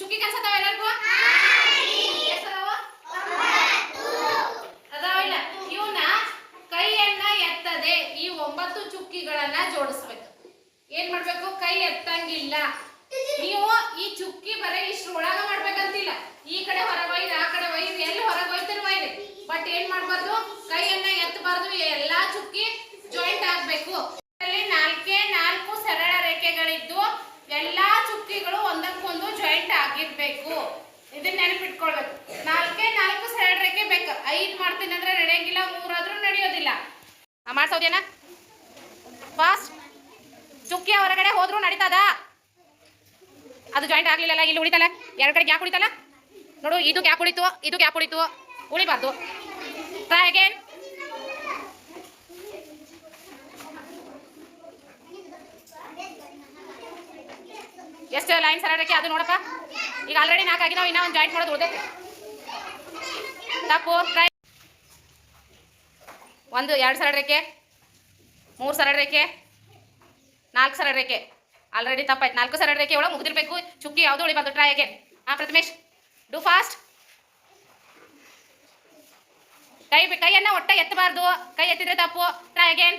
ಚುಕ್ಕಿ ಕನ್ಸತ್ತಾವ ಎಲ್ಲರಿಗೂ? ಎಷ್ಟದಾವ ಅದಾವ ಇಲ್ಲ. ಇವನ್ನ ಕೈಯನ್ನ ಎತ್ತದೆ ಈ ಒಂಬತ್ತು ಚುಕ್ಕಿಗಳನ್ನ ಜೋಡಿಸ್ಬೇಕು. ಏನ್ ಮಾಡ್ಬೇಕು? ಕೈ ಎತ್ತಂಗಿಲ್ಲ. ನೀವು ಈ ಚುಕ್ಕಿ ಬರೀ ಇಷ್ಟ್ರೊಳಗ ಮಾಡ್ಬೇಕಂತಿಲ್ಲ. ಈ ಕಡೆ ಹೊರಗೆ ಒಯ್ದು ಆ ಕಡೆ ಒಯ್ದು ಎಲ್ಲಿ ಹೊರಗೆ ಒಯ್ತಾರೆ ಒಯ್ರಿ ಬಟ್ ಏನ್ ಮಾಡ್ಬಾರ್ದು ಕೈಯನ್ನ ಎತ್ತಬಾರ್ದು ಎಲ್ಲಾ ಚುಕ್ಕಿ ಜಾಯಿಂಟ್ ಆಗ್ಬೇಕು ಇದರಲ್ಲಿ ನಾಲ್ಕೇ ನಾಲ್ಕು ಸರಳ ರೇಖೆಗಳಿದ್ದು ಎಲ್ಲಾ ಚುಕ್ಕಿಗಳು ಒಂದಕ್ಕೊಂದು ಜಾಯಿಂಟ್ ಆಗಿರ್ಬೇಕು ನೆನಪಿಟ್ಕೊಳ್ಬೇಕು ನಾಲ್ಕೇ ನಾಲ್ಕು ಸೈಡ್ ರೇಖೆ ಬೇಕು. ಐದು ಮಾಡ್ತೀನಿ ಅಂದ್ರೆ ನಡೆಯಂಗಿಲ್ಲ, ಮೂರಾದ್ರೂ ನಡೆಯೋದಿಲ್ಲ. ಮಾಡ್ಸೋದೇನ ಫಾಸ್ಟ್ ಚುಕ್ಕಿ ಹೊರಗಡೆ ಹೋದ್ರು ನಡೀತದ? ಅದು ಜಾಯಿಂಟ್ ಆಗ್ಲಿಲ್ಲಲ್ಲ, ಇಲ್ಲಿ ಉಳಿತಲ್ಲ? ಎರಡು ಕಡೆ ಗ್ಯಾಪ್ ಉಳಿತಲ್ಲ? ನೋಡು, ಇದು ಗ್ಯಾಪ್ ಉಳಿತು ಇದು ಗ್ಯಾಪ್ ಉಳಿತು ಉಳಿಬಾರ್ದು. ಟ್ರೈ ಅಗೇನ್ ಎಷ್ಟು ಲೈನ್ ಸರಳಕ್ಕೆ ಅದು ನೋಡಪ್ಪ. ಈಗ ಆಲ್ರೆಡಿ ನಾಲ್ಕು ನಾವು ಇನ್ನೂ ಒಂದು ಜಾಯಿಂಟ್ ಮಾಡೋದು ಉಳ್ದೈತೆ. ತಪ್ಪು ಟ್ರೈ ಒಂದು, ಎರಡು ಸರಳ ರೇಖೆ, ಮೂರು ಸರಳ ರೇಖೆ, ನಾಲ್ಕು ಸರಳ ರೇಖೆ. ಆಲ್ರೆಡಿ ತಪ್ಪಾಯ್ತು. ನಾಲ್ಕು ಸರಳ ರೇಖೆ ಒಳಗೆ ಮುಗಿದಿರ್ಬೇಕು. ಚುಕ್ಕಿ ಯಾವುದು ಉಳಿಬಾರ್ದು? ಟ್ರೈ ಅಗೇನ್ ಹಾಂ ಪ್ರಥಮೇಶ್ ಡು ಫಾಸ್ಟ್ ಕೈ ಕೈಯನ್ನ ಒಟ್ಟ ಎತ್ತಬಾರ್ದು. ಕೈ ಎತ್ತಿದ್ರೆ ತಪ್ಪು. ಟ್ರೈ ಅಗೇನ್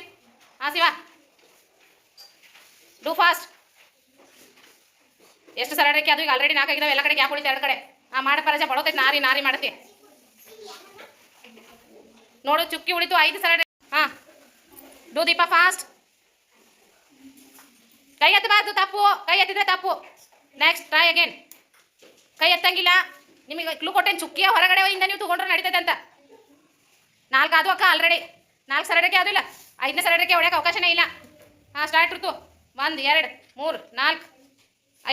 ಹಾಂ, ಶಿವ. ಡು ಫಾಸ್ಟ್ ಎಷ್ಟು ಸರ ರೇಖೆ ಅದು? ಈಗ ಆಲ್ರೆಡಿ ನಾಲ್ಕು ಆಗಿದ್ದಾವೆ ಎಲ್ಲ ಕಡೆ ಗ್ಯಾಪ್ ಉಳಿತು ಎರಡು ಕಡೆ. ಆ ಮಾಡ ಪರಜ ಬಡೋತೈತೆ ನಾರಿ ನಾರಿ ಮಾಡ್ತೀವಿ. ನೋಡು, ಚುಕ್ಕಿ ಉಳಿತು, ಐದು ಸರ ಹಾಂ. ಡೂ ದೀಪ ಫಾಸ್ಟ್ ಕೈ ಎತ್ತಬಾರ್ದು ತಪ್ಪು. ಕೈ ಎತ್ತಿದ್ರೆ ತಪ್ಪು. ನೆಕ್ಸ್ಟ್ ಟ್ರೈ ಅಗೇನ್ ಕೈ ಎತ್ತಂಗಿಲ್ಲ. ನಿಮಗೆ ಕ್ಲೂ ಕೊಟ್ಟೇನು, ಚುಕ್ಕಿಯ ಹೊರಗಡೆ ಹೋಯಿಂದ ನೀವು ತಗೊಂಡ್ರೆ ನಡೀತೈತೆ ಅಂತ. ನಾಲ್ಕು ಅದು ಅಕ್ಕ ಆಲ್ರೆಡಿ ನಾಲ್ಕು ಸರಡಕ್ಕೆ ಅದು ಇಲ್ಲ ಐದನೇ ಸರಡಕ್ಕೆ ಹೊಡೆಯೋಕೆ ಅವಕಾಶನೇ ಇಲ್ಲ. ಹಾಂ ಸ್ಟಾರ್ಟ್ ಇರ್ತು ಒಂದು, ಎರಡು, ಮೂರು, ನಾಲ್ಕು.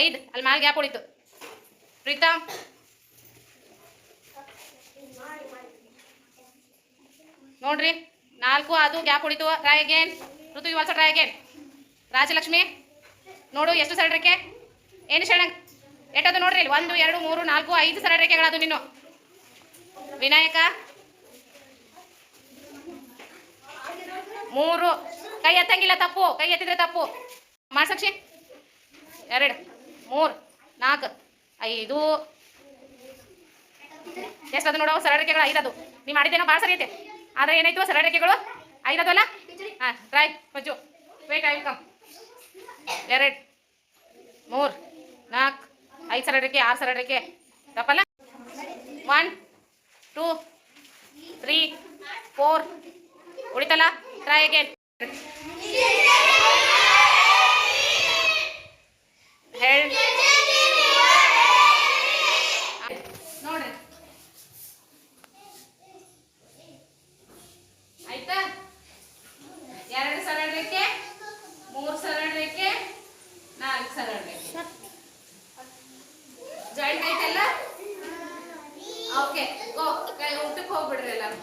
ಐದು, ಅಲ್ಲಿ ಮ್ಯಾಲೆ ಗ್ಯಾಪ್ ಉಳಿತು. ಪ್ರೀತಾ? ನೋಡ್ರಿ, ನಾಲ್ಕು, ಅದು, ಗ್ಯಾಪ್ ಉಳಿತು. Try again Ritu also try again Rajalakshmi, ನೋಡು, ಎಷ್ಟು ಸರಳ ರೇಖೆ? ಏನು ಶರಣ? ಎಟ್ಟದು ನೋಡ್ರಿ ಇಲ್ಲಿ? ಒಂದು, ಎರಡು, ಮೂರು, ನಾಲ್ಕು, ಐದು ಸರಳ ರೇಖೆಗಳದು ನೀನು ವಿನಾಯಕ? ಮೂರು. ಕೈ ಎತ್ತಂಗಿಲ್ಲ, ತಪ್ಪು. ಕೈ ಎತ್ತಿದ್ರೆ ತಪ್ಪು. ಮಾಡ್ಸಕ್ಷಿ ಎರಡು. ಮೂರು, ನಾಲ್ಕು, ಐದು. ಎಷ್ಟು ಅದು ನೋಡೋ ಸರಳ ರೇಖೆಗಳು ಐದದು. ನೀವು ಮಾಡಿದ್ದೇನೋ ಭಾಳ ಸರಿ ಐತೆ. ಆದರೆ ಏನಾಯ್ತು? ಸರಳ ರೇಖೆಗಳು ಅಲ್ಲ? ಹಾಂ try Majju wait I come ಎರಡು, ಮೂರು, ನಾಲ್ಕು, ಐದು ಸರಳ ರೇಖೆ, ಆರು ಸರಳ ರೇಖೆ. ತಪ್ಪಲ್ಲ ಒನ್ ಟೂ ತ್ರೀ ಫೋರ್ ಉಳಿತಲ್ಲ? ಟ್ರೈ ಅಗೇನ್ ಹೇಳ್ ನೋಡ್ರಿ ಆಯ್ತಾ ಎರಡು ಸರಳ ರೇಖೆ ಮೂರು ಸರಳ ರೇಖೆ ನಾಲ್ಕು ಸರಳ ರೇಖೆ ಜಾಯಿಂಟ್ ಆಯ್ತಲ್ಲ? ಓಕೆ ಊಟಕ್ಕೆ ಹೋಗ್ಬಿಡ್ರಿ ಎಲ್ಲರೂ.